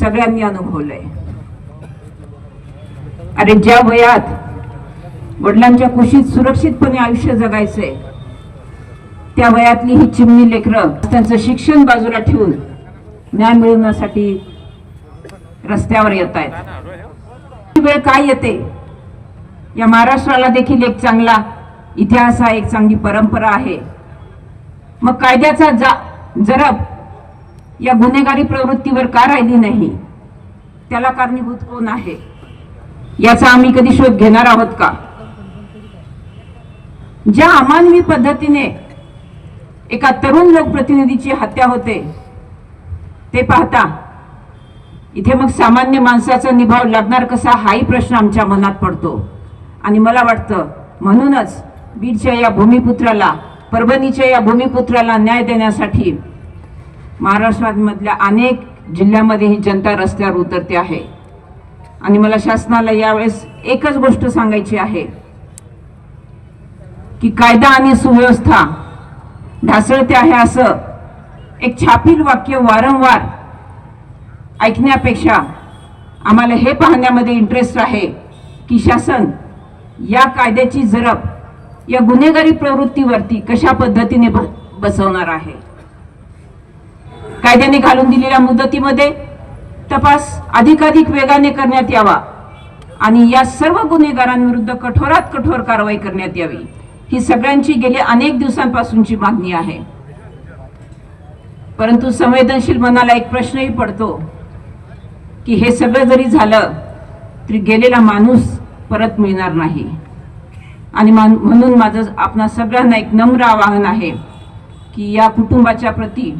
सगळ्यांनी अनुभवलंय अरे ज्या वयात वडिलांच्या कुशीत सुरक्षितपणे आयुष्य जगायचंय त्या वयातली ही चिमणी लेकरं त्यांचं शिक्षण बाजूला ठेवून ज्ञान मिळवण्यासाठी रस्त्यावर येत आहेत. वेळ काय येते? या महाराष्ट्राला देखील एक चांगला इतिहास हा एक चांगली परंपरा आहे. मग कायद्याचा जा जरब या गुन्हेगारी प्रवृत्तीवर का राहिली नाही? त्याला कारणीभूत कोण आहे? याचा आम्ही कधी शोध घेणार आहोत का? ज्या अमानवी पद्धतीने एका तरुण लोकप्रतिनिधीची हत्या होते ते पाहता इथे मग सामान्य माणसाचा निभाव लागणार कसा हाही प्रश्न आमच्या मनात पडतो. आणि मला वाटतं म्हणूनच बीडच्या या भूमिपुत्राला परभणीच्या या भूमिपुत्राला न्याय देण्यासाठी महाराष्ट्रामधल्या अनेक जिल्ह्यामध्ये ही जनता रस्त्यावर उतरते आहे. आणि मला शासनाला यावेळेस एकच गोष्ट सांगायची आहे. की कायदा आणि सुव्यवस्था ढासळते आहे असं एक छापील वाक्य वारंवार ऐकण्यापेक्षा आम्हाला हे पाहण्यामध्ये इंटरेस्ट आहे की शासन या कायद्याची जरब या गुन्हेगारी प्रवृत्तीवरती कशा पद्धतीने बसवणार आहे. कायद्याने घालून दिलेल्या मुदतीमध्ये तपास अधिकाधिक वेगाने करण्यात यावा आणि या सर्व गुन्हेगारांविरुद्ध कठोरात कठोर कारवाई करण्यात यावी. ही सगळ्यांची गेल्या अनेक दिवसांपासूनची मागणी आहे. परंतु संवेदनशील मनाला एक प्रश्नही पडतो की हे सगळं जरी झालं तरी गेलेला माणूस परत मिळणार नाही. आणि म्हणून माझं आपणा सगळ्यांना एक नम्र आवाहन आहे की या कुटुंबाच्या प्रती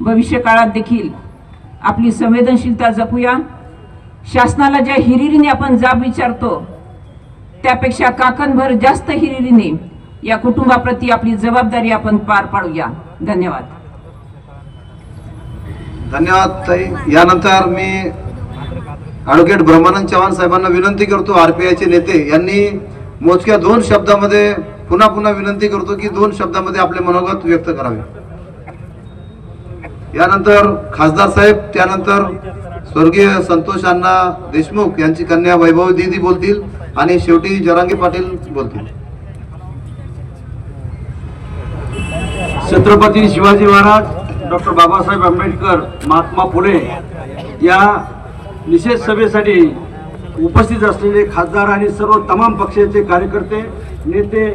भविष्य काळात देखील आपली संवेदनशीलता जपूया. शासनाला ज्या हिरिरीने आपण जाब विचारतो त्यापेक्षा काकणभर जास्त हिरिरीने या कुटुंबाप्रती आपली जबाबदारी आपण पार पाडूया. धन्यवाद. धन्यवाद ताई. यानंतर मी ॲडव्होकेट ब्रह्मानंद चव्हाण साहेबांना विनंती करतो आरपीआयचे नेते यांनी मोजक्या दोन शब्दामध्ये पुन्हा पुन्हा विनंती करतो की दोन शब्दामध्ये आपले मनोगत व्यक्त करावे. यानंतर खासदार साहेब त्यानंतर स्वर्गीय संतोष अण्णा देशमुख यांची कन्या वैभव दिदी बोलतील आणि शेवटी जरांगी पाटील बोलतील. छत्रपती शिवाजी महाराज डॉक्टर बाबासाहेब आंबेडकर महात्मा फुले या निषेध सभेसाठी उपस्थित असलेले खासदार आणि सर्व तमाम पक्षाचे कार्यकर्ते नेते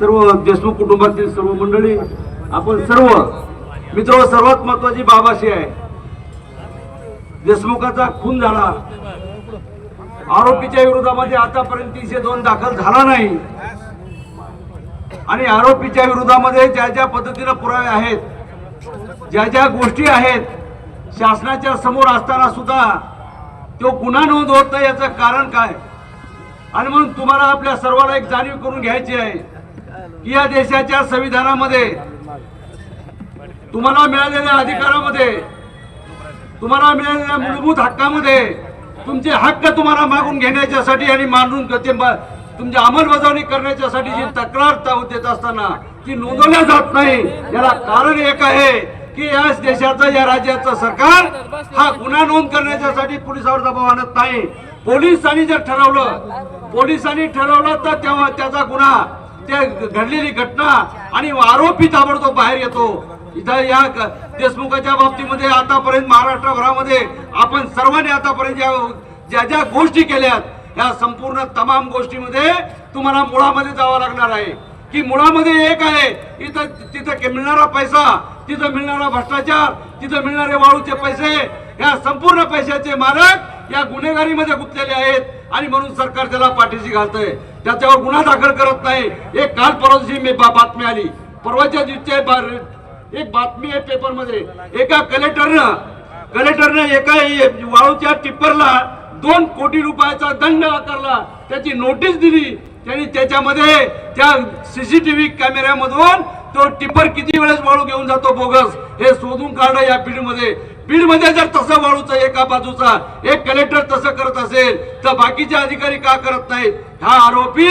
सर्व देशमुख कुटुंबातील सर्व मंडळी आपण सर्व मित्र सर्वात महत्वाची बाबाशी आहे देशमुखाचा खून झाला. आरोपीच्या विरोधामध्ये आतापर्यंत तीनशे दोन दाखल झाला नाही. आणि आरोपीच्या विरोधामध्ये ज्या ज्या पद्धतीनं पुरावे आहेत ज्या ज्या गोष्टी आहेत शासनाच्या समोर असताना सुद्धा तो गुन्हा नोंद होत नाही याचं कारण काय? आणि म्हणून तुम्हाला आपल्या सर्वांना एक जाणीव करून घ्यायची आहे की या देशाच्या संविधानामध्ये तुम्हाला मिळालेल्या अधिकारामध्ये तुम्हाला मिळालेल्या मूलभूत हक्कामध्ये तुमचे हक्क तुम्हाला मागून घेण्याच्यासाठी आणि मांडून ते तुमची अंमलबजावणी करण्याच्यासाठी जी तक्रार देत असताना ती नोंदवल्या जात नाही. याला कारण एक आहे की या देशाचं या राज्याचं सरकार हा गुन्हा नोंद करण्याच्यासाठी पोलिसावर दबाव आणत नाही. पोलिसांनी जर ठरवलं पोलिसांनी ठरवलं तर तेव्हा त्याचा गुन्हा त्या घडलेली घटना आणि आरोपी ताबडतोब बाहेर येतो. इथं या क- देशमुखाच्या बाबतीमध्ये आतापर्यंत महाराष्ट्रभरामध्ये आपण सर्वांनी आतापर्यंत ज्या ज्या ज्या गोष्टी केल्यात या संपूर्ण तमाम गोष्टीमध्ये तुम्हाला मुळामध्ये जावं लागणार आहे. की मुळामध्ये एक आहे इथं तिथं के- मिळणारा पैसा तिथं मिळणारा भ्रष्टाचार तिथं मिळणारे वाळूचे पैसे या संपूर्ण पैशाचे मालक या गुन्हेगारीमध्ये गुंतलेले आहेत आणि म्हणून सरकार त्याला पाठीशी घालतंय. त्याच्यावर गुन्हा दाखल करत नाही. एक काल परवा मी बा- बातमी आली. परवाच्या दिवशी एक बातमी आहे पेपरमध्ये. एका कलेक्टरनं कलेक्टरनं एका वाळूच्या टिप्परला दोन कोटी रुपयाचा दंड आकारला. त्याची नोटीस दिली. त्यांनी त्याच्यामध्ये त्या सीसीटीव्ही कॅमेऱ्यामधून तो टिप्पर किती वेळेस वाळू घेऊन जातो बोगस हे शोधून काढणं या बीडमध्ये. बीडमध्ये जर तसं वाळूचं एका बाजूचा एक कलेक्टर तसं करत असेल तर बाकीचे अधिकारी का करत नाहीत? हा आरोपी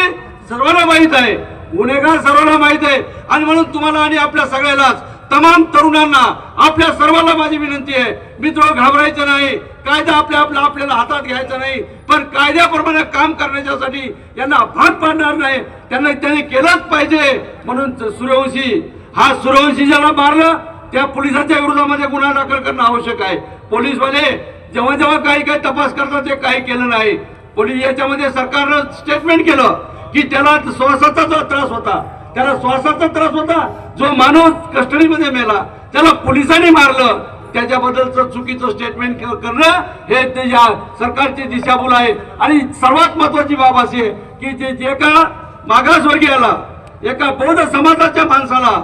सर्वांना माहीत आहे. गुन्हेगार सर्वांना माहीत आहे. आणि म्हणून तुम्हाला आणि आपल्या सगळ्यालाच तमाम तरुणांना आपल्या सर्वांना माझी विनंती आहे मित्र घाबरायचं नाही कायदा आपल्या आपल्या आपल्याला हातात घ्यायचा नाही पण कायद्याप्रमाणे काम करण्याच्यासाठी यांना भाग पाडणार नाही त्यांना त्यांनी केलंच पाहिजे. म्हणून सूर्यवंशी हा सूर्यवंशी ज्याला मारलं त्या पोलिसांच्या विरोधामध्ये गुन्हा दाखल करणं आवश्यक आहे. पोलीसवाले जेव्हा जेव्हा काही काही तपास करतात ते काही केलं नाही. पोलीस याच्यामध्ये सरकारनं स्टेटमेंट केलं की त्याला श्वासाचा त्रास होता. त्याला श्वासाचा त्रास होता. जो माणूस कस्टडीमध्ये मेला. त्याला पोलिसांनी मारलं. त्याच्याबद्दलचं चुकीचं स्टेटमेंट करणं हे ते या सरकारची दिशाभूल आहे. आणि सर्वात महत्वाची बाब अशी आहे की जे जे का मागासवर्गीयाला एका बौद्ध समाजाच्या माणसाला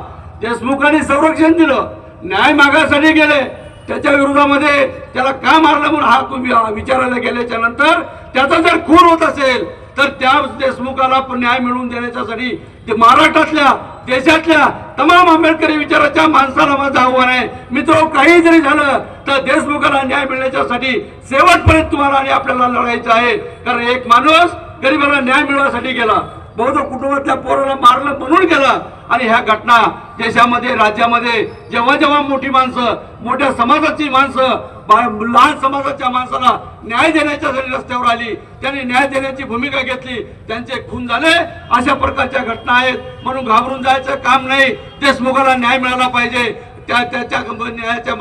देशमुखांनी संरक्षण दिलं न्याय मागासाठी गेले. त्याच्या विरोधामध्ये त्याला का मारलं म्हणून हा तुम्ही विचारायला गेल्याच्यानंतर त्याचा जर खून होत असेल तर त्या देशमुखाला पण न्याय मिळवून देण्याच्यासाठी ते महाराष्ट्रातल्या देशातल्या तमाम आंबेडकरी विचाराच्या माणसाला माझं आव्हान आहे. मित्र काही जरी झालं तर देशमुखाला न्याय मिळण्याच्यासाठी शेवटपर्यंत तुम्हाला आणि आपल्याला लढायचं आहे. कारण एक माणूस गरिबाला न्याय मिळवण्यासाठी गेला बौद्ध कुटुंबातल्या पोराला मारलं म्हणून गेला. आणि ह्या घटना देशामध्ये राज्यामध्ये जेव्हा जेव्हा मोठी माणसं मोठ्या समाजाची माणसं लहान समाजाच्या माणसाला न्याय देण्याच्यासाठी रस्त्यावर आली त्यांनी न्याय देण्याची भूमिका घेतली त्यांचे खून झाले अशा प्रकारच्या घटना आहेत. म्हणून घाबरून जायचं काम नाही. देशमुखाला न्याय मिळाला पाहिजे. त्या त्याच्या न्यायाच्या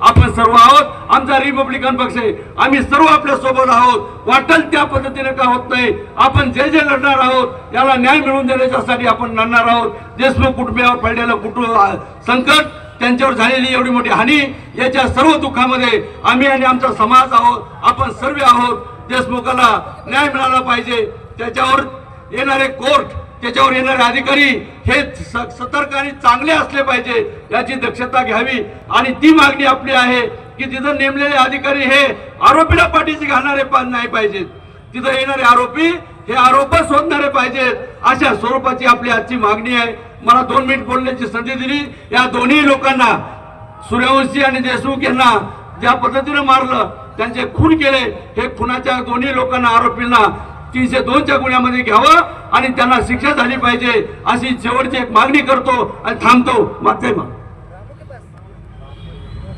आपण सर्व आहोत. आमचा रिपब्लिकन पक्ष आहे. आम्ही सर्व आपल्यासोबत आहोत. वाटेल त्या पद्धतीने का होत नाही? आपण जे जे लढणार आहोत याला न्याय मिळवून देण्याच्यासाठी आपण लढणार आहोत. देशमुख कुटुंबियावर पडलेलं कुटुंब संकट त्यांच्यावर झालेली एवढी मोठी हानी याच्या सर्व दुःखामध्ये आम्ही आणि आमचा समाज आहोत आपण सर्व आहोत. देशमुखाला न्याय मिळाला पाहिजे. त्याच्यावर येणारे कोर्ट त्याच्यावर येणारे अधिकारी हे स- सतर्क आणि चांगले असले पाहिजे याची दक्षता घ्यावी. आणि ती मागणी आपली आहे की तिथं नेमलेले अधिकारी हे आरोपीला पाठीशी घालणारे नाही पाहिजेत. तिथं येणारे आरोपी हे आरोप शोधणारे पाहिजेत. अशा स्वरूपाची आपली आजची मागणी आहे. मला दोन मिनिट बोलण्याची संधी दिली. या दोन्ही लोकांना सूर्यवंशी आणि देशमुख यांना ज्या पद्धतीनं मारलं त्यांचे खून केले हे खुनाच्या दोन्ही लोकांना आरोपींना तीनशे दोनच्या गुन्ह्यामध्ये घ्यावं आणि त्यांना शिक्षा झाली पाहिजे अशी शेवटची एक मागणी करतो आणि थांबतो. मागते मग.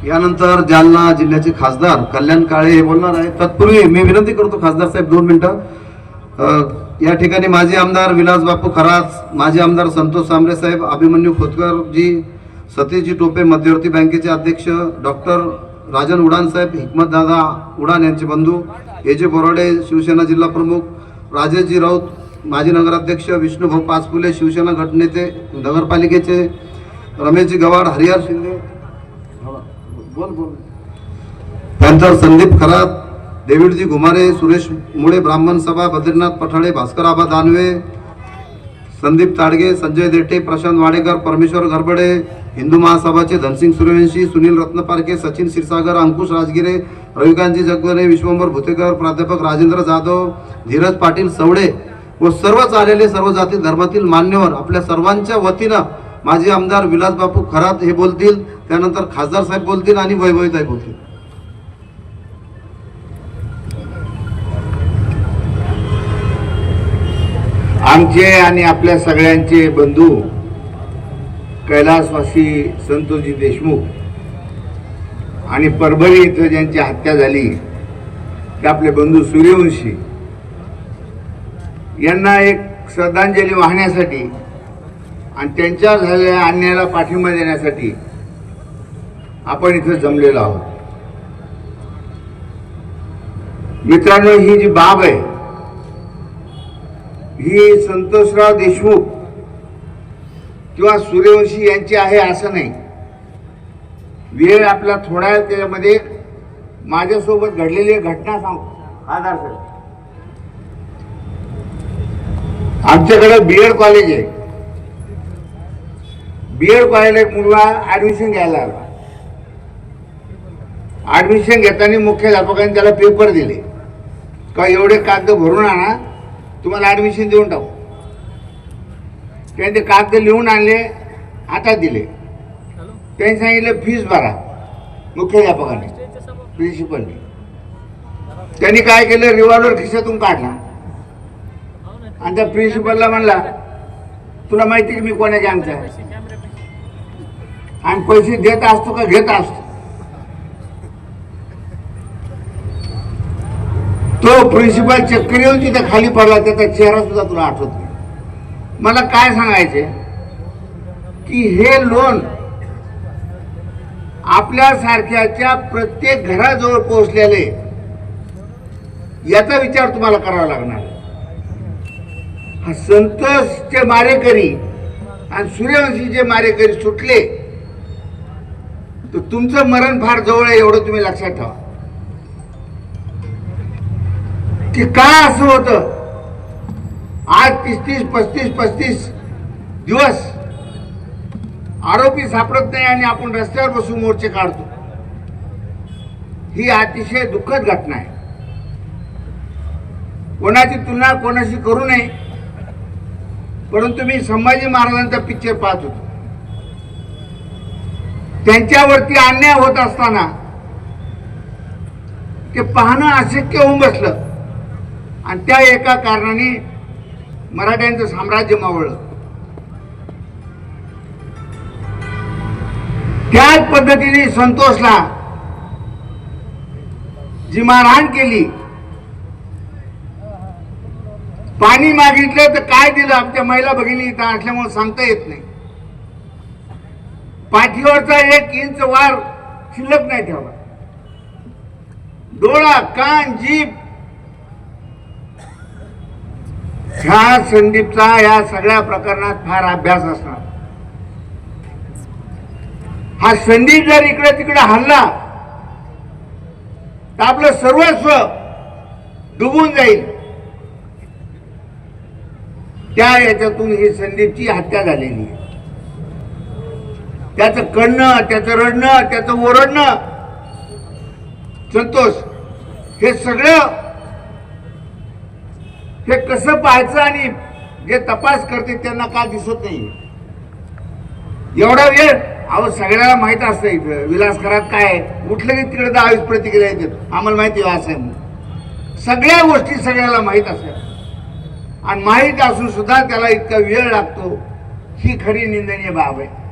यानंतर जालना जिल्ह्याचे खासदार कल्याण काळे हे बोलणार आहे तत्पूर्वी मी विनंती करतो खासदार साहेब दोन मिनिटं. या ठिकाणी माजी आमदार विलास बापू खरास माजी आमदार संतोष सांबरे साहेब अभिमन्यू खोतकर जी सतीशजी टोपे मध्यवर्ती बँकेचे अध्यक्ष डॉक्टर राजन उडान साहेब हिकमत दादा उडान यांचे बंधू ए जे बोराडे शिवसेना जिल्हा प्रमुख राजेशजी राऊत माजी नगराध्यक्ष विष्णुभाऊ पाचपुले शिवसेना गटनेते नगरपालिकेचे रमेशजी गवाड हरिहर शिंदे. बोल बोल. त्यानंतर संदीप खरात देवीडजी घुमारे सुरेश मुळे ब्राह्मण सभा बद्रीनाथ पठाळे भास्कर आबा दानवे संदीप ताडगे संजय देठे प्रशांत वाडेकर परमेश्वर घरबडे हिंदू महासभाचे धनसिंग सूर्यवंशी सुनील रत्नपारखे सचिन क्षीरसागर अंकुश राजगिरे रविकांतजी जगवणे विश्वंभर भुतेकर प्राध्यापक राजेंद्र जाधव धीरज पाटील सवडे व सर्वच आलेले सर्व जाती धर्मातील मान्यवर आपल्या सर्वांच्या वतीनं माजी आमदार विलास बापू खरात हे बोलतील त्यानंतर खासदार साहेब बोलतील आणि वैभवीताई बोलतील. आमचे आणि आपल्या सगळ्यांचे बंधू कैलासवासी संतोषजी देशमुख आणि परभणी इथं ज्यांची हत्या झाली ते आपले बंधू सूर्यवंशी. यांना एक श्रद्धांजली वाहण्यासाठी आणि त्यांच्या झालेल्या अन्यायाला पाठिंबा देण्यासाठी आपण इथं जमलेलो आहोत. मित्रांनो ही जी बाब आहे ही संतोषराव देशमुख किंवा सूर्यवंशी यांची आहे असं नाही. वेळ आपला थोडा आहे त्याच्यामध्ये. माझ्यासोबत घडलेली घटना सांगतो आधार सर. आमच्याकडे बीएड कॉलेज आहे. बीएड कॉलेजला एक मुलगा ऍडमिशन घ्यायला आला. ऍडमिशन घेताना मुख्याध्यापकांनी त्याला पेपर दिले. का एवढे कागद भरून आणा. तुम्हाला ॲडमिशन देऊन टाकू. त्यांनी ते कागद लिहून आणले आता दिले. त्यांनी सांगितलं फीस भरा. मुख्याध्यापकाने प्रिन्सिपलने त्यांनी काय केलं रिव्हॉल्वर खिशातून काढला. आणि त्या प्रिन्सिपलला म्हणला तुला माहिती की मी कोणाच्या गँगचा आहे आणि पैसे देत असतो का घेत असतो. तो प्रिन्सिपल चक्कर येऊन तिथे खाली पडला त्याचा चेहरा सुद्धा तुला आठवत नाही. मला काय सांगायचे? की हे लोन आपल्यासारख्याच्या प्रत्येक घराजवळ पोहोचलेले याचा विचार तुम्हाला करावा लागणार. हा संतोषचे मारेकरी आणि सूर्यवंशीचे मारेकरी सुटले तर तुमचं मरण फार जवळ आहे एवढं तुम्ही लक्षात ठेवा. की काय असं होतं? आज तीस तीस पस्तीस पस्तीस दिवस आरोपी सापडत नाही आणि आपण रस्त्यावर बसून मोर्चे काढतो. ही अतिशय दुःखद घटना आहे. कोणाची तुलना कोणाशी करू नये परंतु मी संभाजी महाराजांचा पिक्चर पाहत होतो. त्यांच्यावरती अन्याय होत असताना ते पाहणं अशक्य होऊन बसलं. आणि त्या एका कारणाने मराठ्यांचं साम्राज्य मावळलं. त्याच पद्धतीने संतोषला जी मारहाण केली पाणी मागितलं तर काय दिलं? आमच्या महिला भगिनी इथं असल्यामुळे सांगता येत नाही. पाठीवरचा एक इंच वार शिल्लक नाही ठेवला. डोळा कान जीभ ह्या संदीपचा या सगळ्या प्रकरणात फार अभ्यास असणार. हा संदीप जर इकडे तिकडे हल्ला तर आपलं सर्वस्व डुबून जाईल. त्या याच्यातून ही संदीपची हत्या झालेली आहे. त्याचं कळणं त्याचं रडणं त्याचं ओरडणं संतोष हे सगळं हे कसं पाहायचं आणि जे तपास करते त्यांना का दिसत नाही. एवढा वेळ अहो सगळ्याला माहीत असतं इथं. विलासकरात काय आहे. उठलं की तिकडे दहावीस प्रतिक्रिया येतात. आम्हाला माहिती असं सगळ्या गोष्टी सगळ्याला माहीत असतात. आणि माहीत असून सुद्धा त्याला इतका वेळ लागतो. ही खरी निंदनीय बाब आहे.